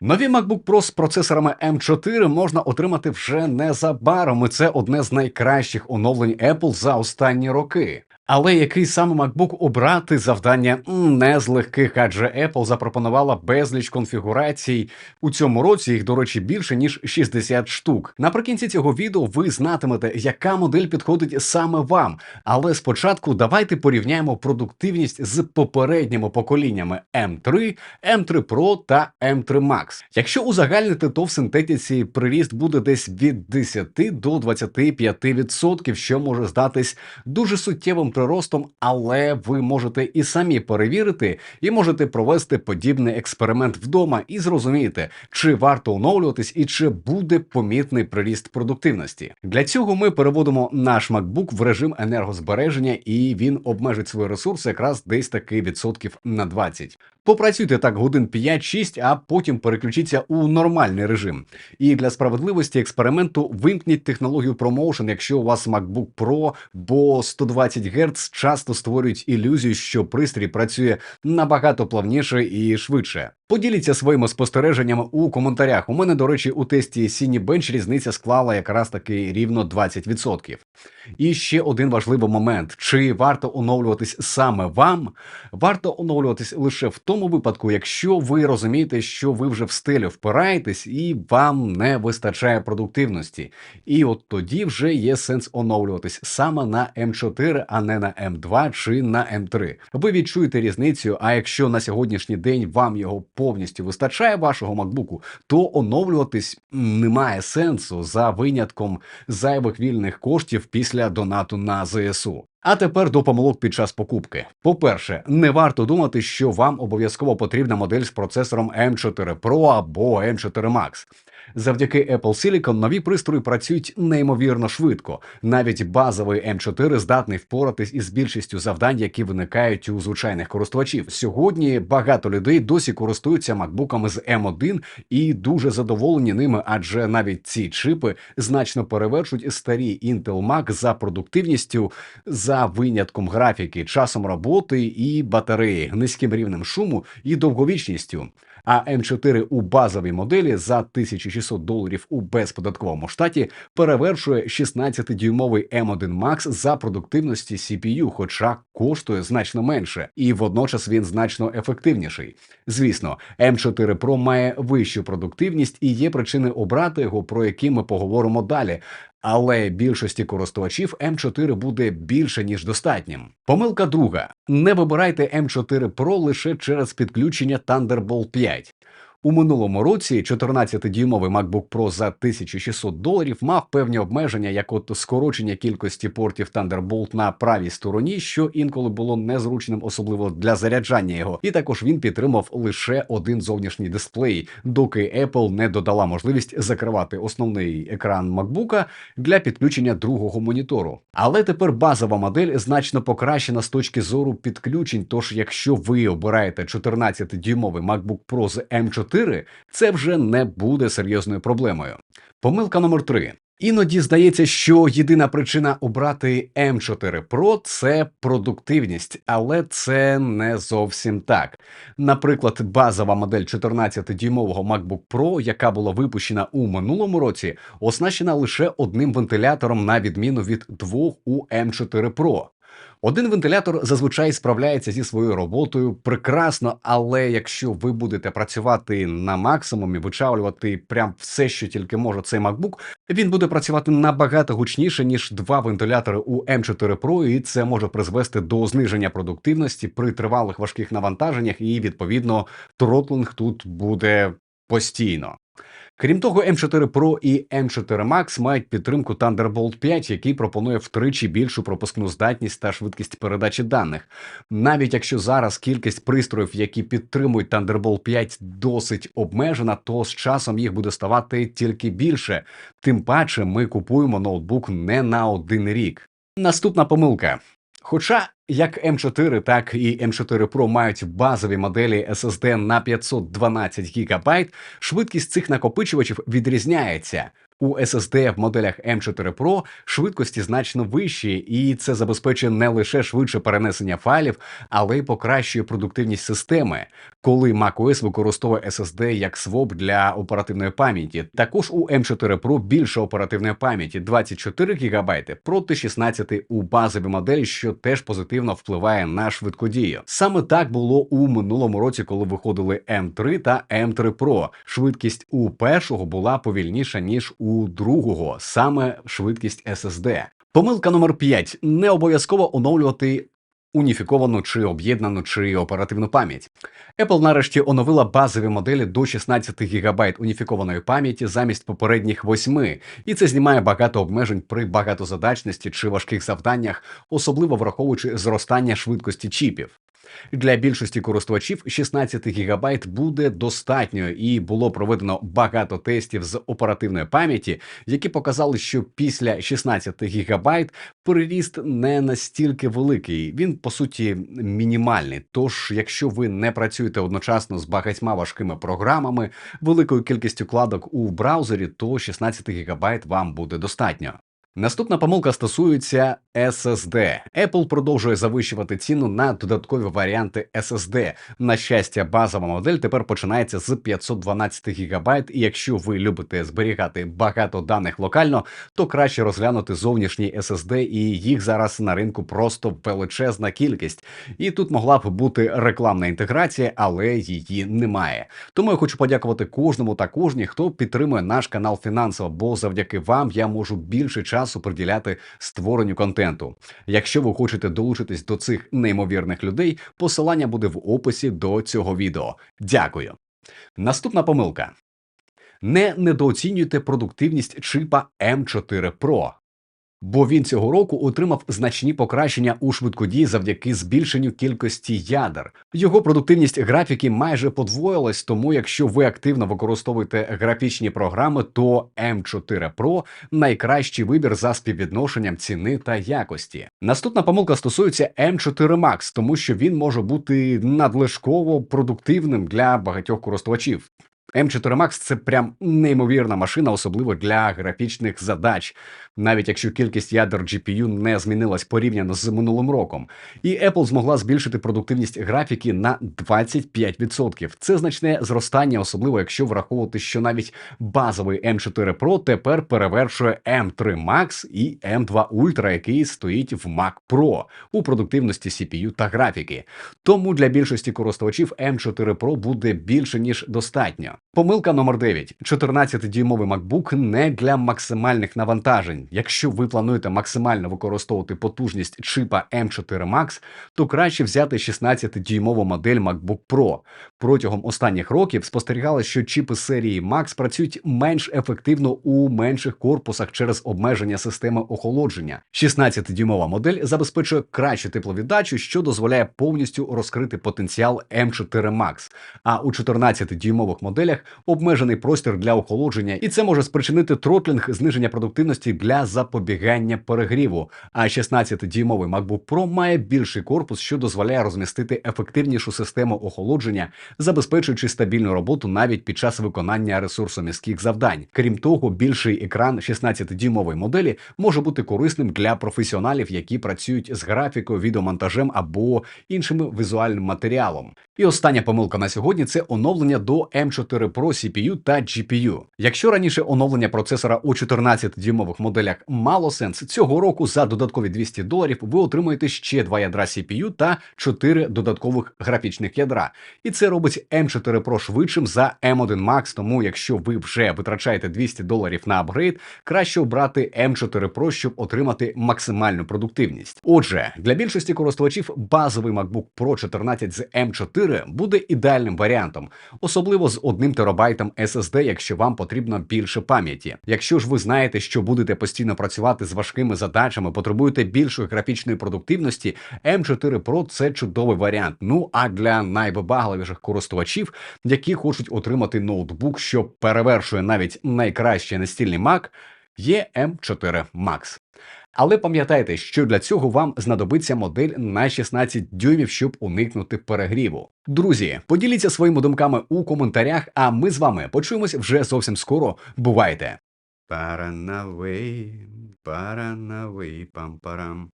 Нові MacBook Pro з процесорами M4 можна отримати вже незабаром. і Це одне з найкращих оновлень Apple за останні роки. Але який саме MacBook обрати завдання не з легких, адже Apple запропонувала безліч конфігурацій. У цьому році їх, до речі, більше ніж 60 штук. Наприкінці цього відео ви знатимете, яка модель підходить саме вам. Але спочатку давайте порівняємо продуктивність з попередніми поколіннями M3, M3 Pro та M3 Max. Якщо узагальнити, то в синтетиці приріст буде десь від 10 до 25%, що може здатись дуже суттєвим приростом, але ви можете і самі перевірити, і можете провести подібний експеримент вдома і зрозумієте, чи варто оновлюватись і чи буде помітний приріст продуктивності. Для цього ми переводимо наш MacBook в режим енергозбереження, і він обмежить свої ресурси якраз десь таки відсотків на 20. Попрацюйте так годин 5-6, а потім переключіться у нормальний режим. І для справедливості експерименту вимкніть технологію ProMotion, якщо у вас MacBook Pro, бо 120 Гц часто створюють ілюзію, що пристрій працює набагато плавніше і швидше. Поділіться своїми спостереженнями у коментарях. У мене, до речі, у тесті Cinebench різниця склала якраз таки рівно 20%. І ще один важливий момент: чи варто оновлюватись саме вам? Варто оновлюватись лише в тому випадку, якщо ви розумієте, що ви вже в стелю впираєтесь і вам не вистачає продуктивності. І от тоді вже є сенс оновлюватись саме на М4, а не на М2 чи на М3. Ви відчуєте різницю. А якщо на сьогоднішній день вам його повністю вистачає вашого макбуку, то оновлюватись немає сенсу за винятком зайвих вільних коштів після донату на ЗСУ. А тепер до помилок під час покупки. По-перше, не варто думати, що вам обов'язково потрібна модель з процесором M4 Pro або M4 Max. Завдяки Apple Silicon нові пристрої працюють неймовірно швидко. Навіть базовий M4 здатний впоратись із більшістю завдань, які виникають у звичайних користувачів. Сьогодні багато людей досі користуються макбуками з M1 і дуже задоволені ними, адже навіть ці чипи значно перевершують старі Intel Mac за продуктивністю, за винятком графіки, часом роботи і батареї, низьким рівнем шуму і довговічністю. А М4 у базовій моделі за 1600 доларів у безподатковому штаті перевершує 16-дюймовий M1 Max за продуктивності CPU, хоча коштує значно менше, і водночас він значно ефективніший. Звісно, М4 Pro має вищу продуктивність і є причини обрати його, про які ми поговоримо далі. Але більшості користувачів М4 буде більше ніж достатнім. Помилка друга: не вибирайте М4 Pro лише через підключення Thunderbolt 5. У минулому році 14-дюймовий MacBook Pro за 1600 доларів мав певні обмеження, як от скорочення кількості портів Thunderbolt на правій стороні, що інколи було незручним, особливо для заряджання його. І також він підтримав лише один зовнішній дисплей, доки Apple не додала можливість закривати основний екран MacBook для підключення другого монітору. Але тепер базова модель значно покращена з точки зору підключень. Тож, якщо ви обираєте 14-дюймовий MacBook Pro з M4, це вже не буде серйозною проблемою. Помилка номер 3. Іноді здається, що єдина причина обрати M4 Pro – це продуктивність, але це не зовсім так. Наприклад, базова модель 14-дюймового MacBook Pro, яка була випущена у минулому році, оснащена лише одним вентилятором на відміну від двох у M4 Pro. Один вентилятор зазвичай справляється зі своєю роботою прекрасно, але якщо ви будете працювати на максимумі, вичавлювати прям все, що тільки може цей MacBook, він буде працювати набагато гучніше ніж два вентилятори у M4 Pro, і це може призвести до зниження продуктивності при тривалих важких навантаженнях, і відповідно тротлинг тут буде постійно. Крім того, M4 Pro і M4 Max мають підтримку Thunderbolt 5, який пропонує втричі більшу пропускну здатність та швидкість передачі даних. Навіть якщо зараз кількість пристроїв, які підтримують Thunderbolt 5, досить обмежена, то з часом їх буде ставати тільки більше. Тим паче, ми купуємо ноутбук не на один рік. Наступна помилка. Хоча як М4, так і М4 Pro мають базові моделі SSD на 512 ГБ, швидкість цих накопичувачів відрізняється. У SSD в моделях M4 Pro швидкості значно вищі, і це забезпечує не лише швидше перенесення файлів, але й покращує продуктивність системи, коли macOS використовує SSD як своп для оперативної пам'яті. Також у M4 Pro більше оперативної пам'яті 24 ГБ проти 16 у базовій моделі, що теж позитивно впливає на швидкодію. Саме так було у минулому році, коли виходили M3 та M3 Pro. Швидкість у першого була повільніша ніж у другого, саме швидкість SSD. Помилка номер 5. не обов'язково оновлювати уніфіковану чи об'єднану чи оперативну пам'ять. Apple нарешті оновила базові моделі до 16 ГБ уніфікованої пам'яті замість попередніх 8, і це знімає багато обмежень при багатозадачності чи важких завданнях, особливо враховуючи зростання швидкості чіпів. Для більшості користувачів 16 ГБ буде достатньо, і було проведено багато тестів з оперативної пам'яті, які показали, що після 16 ГБ переріст не настільки великий. Він по суті мінімальний. Тож, якщо ви не працюєте одночасно з багатьма важкими програмами, великою кількістю кладок у браузері, то 16 ГБ вам буде достатньо. Наступна помилка стосується SSD. Apple продовжує завищувати ціну на додаткові варіанти SSD. На щастя, базова модель тепер починається з 512 ГБ, і якщо ви любите зберігати багато даних локально, то краще розглянути зовнішній SSD, і їх зараз на ринку просто величезна кількість. І тут могла б бути рекламна інтеграція, але її немає. Тому я хочу подякувати кожному та кожній, хто підтримує наш канал фінансово, бо завдяки вам я можу більше часу приділяти створенню контенту. Якщо ви хочете долучитись до цих неймовірних людей, посилання буде в описі до цього відео. Дякую. Наступна помилка. Не недооцінюйте продуктивність чипа M4 Pro. Бо він цього року отримав значні покращення у швидкодії завдяки збільшенню кількості ядер. Його продуктивність графіки майже подвоїлась, тому якщо ви активно використовуєте графічні програми, то M4 Pro найкращий вибір за співвідношенням ціни та якості. Наступна помилка стосується M4 Max, тому що він може бути надлишково продуктивним для багатьох користувачів. M4 Max – це прям неймовірна машина, особливо для графічних задач, навіть якщо кількість ядер GPU не змінилась порівняно з минулим роком. І Apple змогла збільшити продуктивність графіки на 25%. Це значне зростання, особливо якщо враховувати, що навіть базовий M4 Pro тепер перевершує M3 Max і M2 Ultra, який стоїть в Mac Pro у продуктивності CPU та графіки. Тому для більшості користувачів M4 Pro буде більше ніж достатньо. Помилка номер 9. 14-дюймовий MacBook не для максимальних навантажень. Якщо ви плануєте максимально використовувати потужність чипа M4 Max, то краще взяти 16-дюймову модель MacBook Pro. Протягом останніх років спостерігали, що чіпи серії Max працюють менш ефективно у менших корпусах через обмеження системи охолодження. 16-дюймова модель забезпечує кращу тепловіддачу, що дозволяє повністю розкрити потенціал M4 Max. А у 14-дюймових моделях обмежений простір для охолодження, і це може спричинити тротлінг зниження продуктивності для запобігання перегріву. А 16-дюймовий MacBook Pro має більший корпус, що дозволяє розмістити ефективнішу систему охолодження, забезпечуючи стабільну роботу навіть під час виконання ресурсомістких завдань. Крім того, більший екран 16-дюймової моделі може бути корисним для професіоналів, які працюють з графікою, відеомонтажем або іншим візуальним матеріалом. І остання помилка на сьогодні це оновлення до M4 Pro CPU та GPU. Якщо раніше оновлення процесора у 14-дюймових моделях мало сенс, цього року за додаткові 200 доларів ви отримуєте ще два ядра CPU та 4 додаткових графічних ядра. І це робить M4 Pro швидшим за M1 Max, тому якщо ви вже витрачаєте 200 доларів на апгрейд, краще обрати M4 Pro, щоб отримати максимальну продуктивність. Отже, для більшості користувачів базовий MacBook Pro 14 з M4 буде ідеальним варіантом, особливо з одним терабайтом SSD, якщо вам потрібно більше пам'яті. Якщо ж ви знаєте, що будете постійно працювати з важкими задачами, потребуєте більшої графічної продуктивності, M4 Pro це чудовий варіант. Ну а для найвибагливіших користувачів, які хочуть отримати ноутбук, що перевершує навіть найкращий настільний Mac, є M4 Max. Але пам'ятайте, що для цього вам знадобиться модель на 16 дюймів, щоб уникнути перегріву. Друзі, поділіться своїми думками у коментарях, а ми з вами почуємось вже зовсім скоро. Бувайте! Паранавей, паранавей, пам-парам.